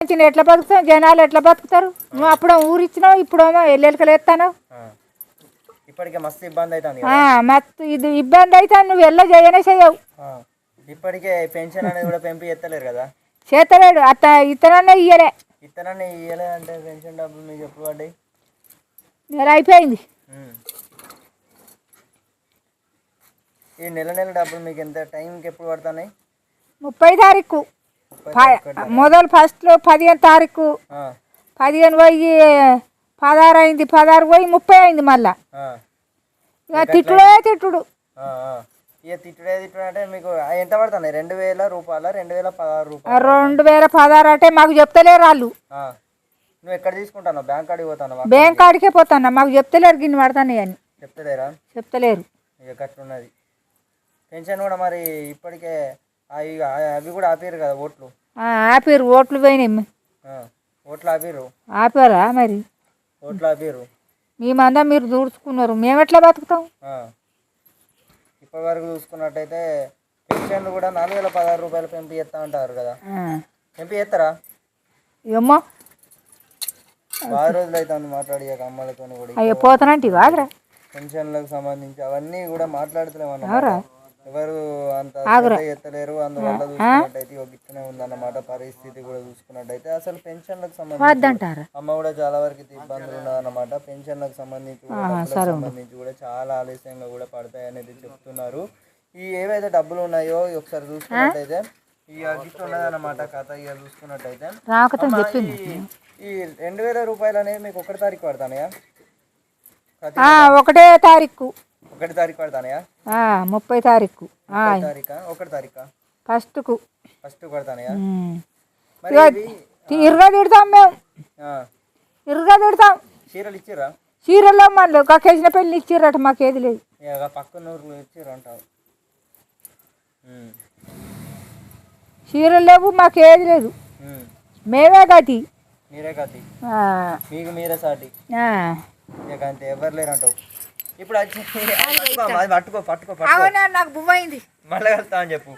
చిన్న ఎట్లా బతుకుతాం జనాలు ఎట్లా బతుకుతారు? నువ్వు అప్పుడు ఊరిచ్చినావు ఇప్పుడేమో ఎల్లెలకలు ఎత్తాను ఆ. ఇప్పటికే మస్తు ఇబ్బంది అవుతుంది మస్తు ఇది ఇబ్బంది అయితే నువ్వు ఎల్ల చేయనే చేయవు. ఇప్పటికే పెన్షన్ అనేది కూడా పెంపి ఎత్తలేరు కదా. చేతలేడు అట్ట ఇతనన్నా ఇయ్యలే. ఇత్తనాన్ని ఇయ్యలేదంటే పెన్షన్ డబ్బులు మీకు ఎప్పుడు పడ్డాయి? నెల అయిపోయింది. ఈ నెల నెల డబ్బులు మీకు ఎంత టైంకి ఎప్పుడు పడుతున్నాయి? ముప్పై తారీఖు. మొదలు ఫస్ట్లో పదిహేను తారీఖు పదిహేను పోయి పదహారు అయింది పదహారు పోయి ముప్పై అయింది మళ్ళా. ఇక తిట్టుడే తిట్టుడు. ఇక తిట్టుడే తిట్టుడు అంటే మీకు ఎంత పడుతున్నాయి? రెండు వేల రూపాయల రెండు వేల పదహారు రూపాయలు? రెండు వేల పదహారు అంటే మాకు చెప్తలేరు వాళ్ళు. నువ్వు ఎక్కడ తీసుకుంటాను బ్యాంక్ కాడికి పోతాను బ్యాంక్ కాడికే పోతాను మాకు చెప్తలేరు గిన్ని పడతాయి అని. చెప్తలేరా? చెప్తలేరు. ఇక గట్లున్నది. పెన్షన్ కూడా మరి ఇప్పటికే అవి అవి కూడా ఆపారు కదా ఓట్లు? ఆపిరు ఓట్లు పోయినాయి ఓట్లు ఆపారు ఆపారా మరి? ఓట్లు ఆపారు మేమందా మీరు దూడ్చుకున్నారు మేము ఎట్లా బతుకుతాం. ఇప్పటి వరకు చూసుకున్నట్టయితే పెన్షన్లు కూడా నాలుగు వేల పదహారు రూపాయలు పెంపి చేస్తా అంటారు కదా. పెంపి చేస్తారా? ఏమో బాగా రోజులు అవుతుంది మాట్లాడి అమ్మలతో కూడా అయ్యో పోతానంటే పెన్షన్లకు సంబంధించి అవన్నీ కూడా మాట్లాడుతున్నామన్నమాట ఎవరా అంత ఎత్తలేరు. అందువల్ల చూసుకున్నట్టయితే ఒక ఇట్లనే ఉందన్నమాట పరిస్థితి కూడా చూసుకున్నట్టయితే. అసలు పెన్షన్లకు సంబంధించి అమ్మ కూడా చాలా వరకు ఇబ్బందులు ఉన్నదన్నమాట. పెన్షన్లకు సంబంధించి సంబంధించి కూడా చాలా ఆలస్యంగా కూడా పడతాయి అనేది చెప్తున్నారు. ఈ ఏవైతే డబ్బులు ఉన్నాయో ఒకసారి చూసుకున్నట్టయితే ఈ గిఫ్ట్ ఉన్నదన్నమాట కథ ఇక చూసుకున్నట్టయితే. ఈ- రెండు వేల రూపాయలు అనేవి మీకు ఒకటి తారీఖు పడతానయా? ఒకటే తారీఖు. ఒకటి తారీఖు పడతానయా? ముప్పై తారీఖు. ఆ, ఒకటి తారీఖా? ఫస్ట్కు. ఫస్ట్ పడతానయా? ఇరుగా తిడతాం మేము. ఇరుగా తిడతాం. చీరలు చీరల్లో మళ్ళీ కక్కేసిన పెళ్ళి ఇచ్చిర్రట మాకేది లేదు. పక్కన ఊర్లు ఇచ్చిర్రు అంటావు. చీరలు లేవు మాకేది లేదు. మేమే గతి. మీరే ఆ, మీకు మీరే సాటి. అంతే ఎవరు లేరు అంటావు ఇప్పుడు అది పట్టుకో పట్టుకో అవునా నాకు బువ్వ అయింది మళ్ళీ కలుస్తా అని చెప్పు.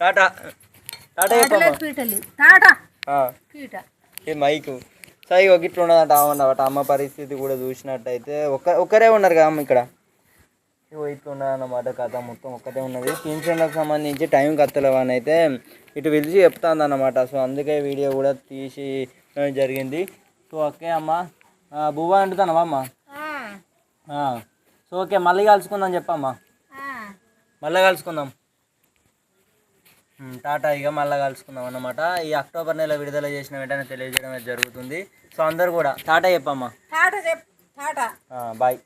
టాటా. టాటా పీటలు. టాటా. పీట. మైకు. సై ఒక ఇట్లా ఉన్నదంట అన్నమాట అమ్మ పరిస్థితి కూడా చూసినట్టయితే ఒక ఒకరే ఉన్నారు కదా అమ్మ ఇక్కడ. ఇగో ఇట్లా ఉన్నదన్నమాట కథ మొత్తం ఒక్కటే ఉన్నది. పింఛన్లకు సంబంధించి టైం కత్తలేవు అని అయితే ఇటు పిలిచి చెప్తాంది అన్నమాట సో అందుకే వీడియో కూడా తీసి జరిగింది. సో ఓకే అమ్మ బువ్వ అంటున్నావా అమ్మ. సో ఓకే మళ్ళీ కలుసుకుందాం చెప్పమ్మా. మళ్ళీ కలుసుకుందాం. టాటా ఇక మళ్ళీ కలుసుకుందాం అన్నమాట. ఈ అక్టోబర్ నెల విడుదల చేసిన వెంటనే తెలియజేయడం జరుగుతుంది. సో అందరు కూడా టాటా చెప్పమ్మా. టాటా చెప్ టాటా. బాయ్.